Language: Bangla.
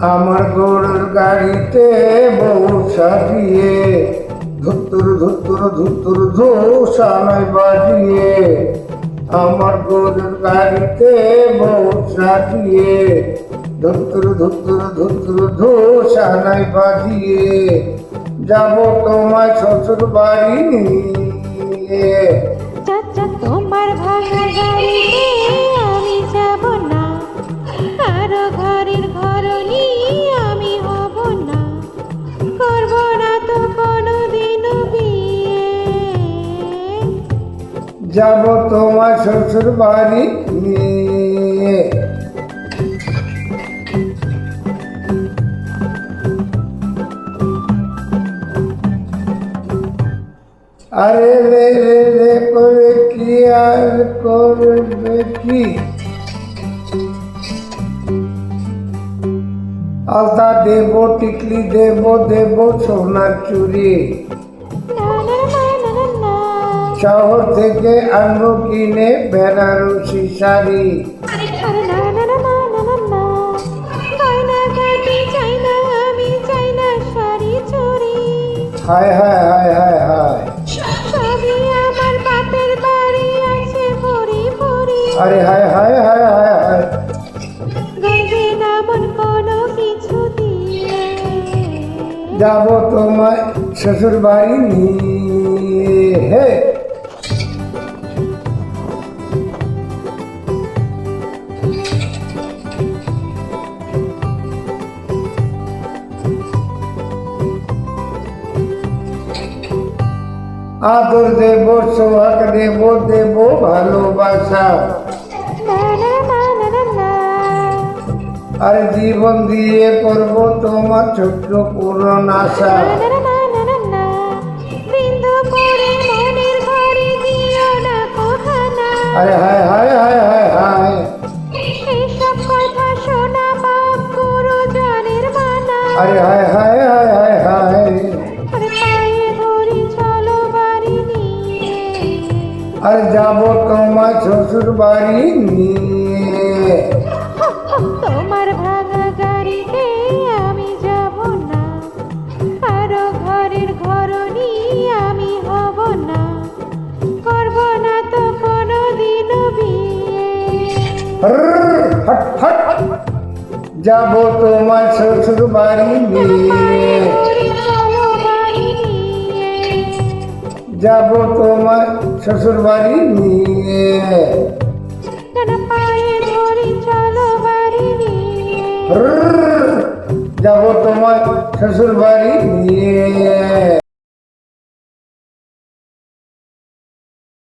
আমার গরুর গাড়িতে বউ সাজিয়ে ধুত্তুর ধুত্তুর ধুত্তুর ধূসানায় বাজিয়ে আমার গরুর গাড়িতে বউ সাজিয়ে ধুতুর ধুত্তুর ধুত্তুর ধূসানায় বাজিয়ে, যাব তোমায় শ্বশুর বাড়ি নিয়ে। যাব তোমার শ্বশুর বাড়ি নিয়ে। আরে রে রে রে, করে কি আর করবে কি? আলতা দেব, টিকলি দেব দেব সোনার চুরি শহর থেকে আনব কিনে বেনারসি শাড়ি। হায় হায় হায় হায় আরে হায় হায় হায় হায় হায় যাব তোমার শ্বশুর বাড়ি নিয়ে। আদর দেব সোহাগ দেব দেব ভালোবাসা। আর জীবন দিয়ে করব তোমার ছোট্ট পূরণ আশা। আরে হায় হায় হায় হায় হায়। মানা। আরে হায় হায় আর যাব তোমার শ্বশুর বাড়ি নিয়ে। তোমার ভাঙা গাড়িতে আমি যাব না। কারও ঘরের ঘরনি আমি হব না। করব না তো কোনো দিন যাব তোমার শ্বশুর বাড়ি নিয়ে যাব তোমার শ্বশুর বাড়ি নিয়ে কেন পায়ে ধরি চলো বাড়ি নিয়ে হর্র, যাব তোমার শ্বশুর বাড়ি নিয়ে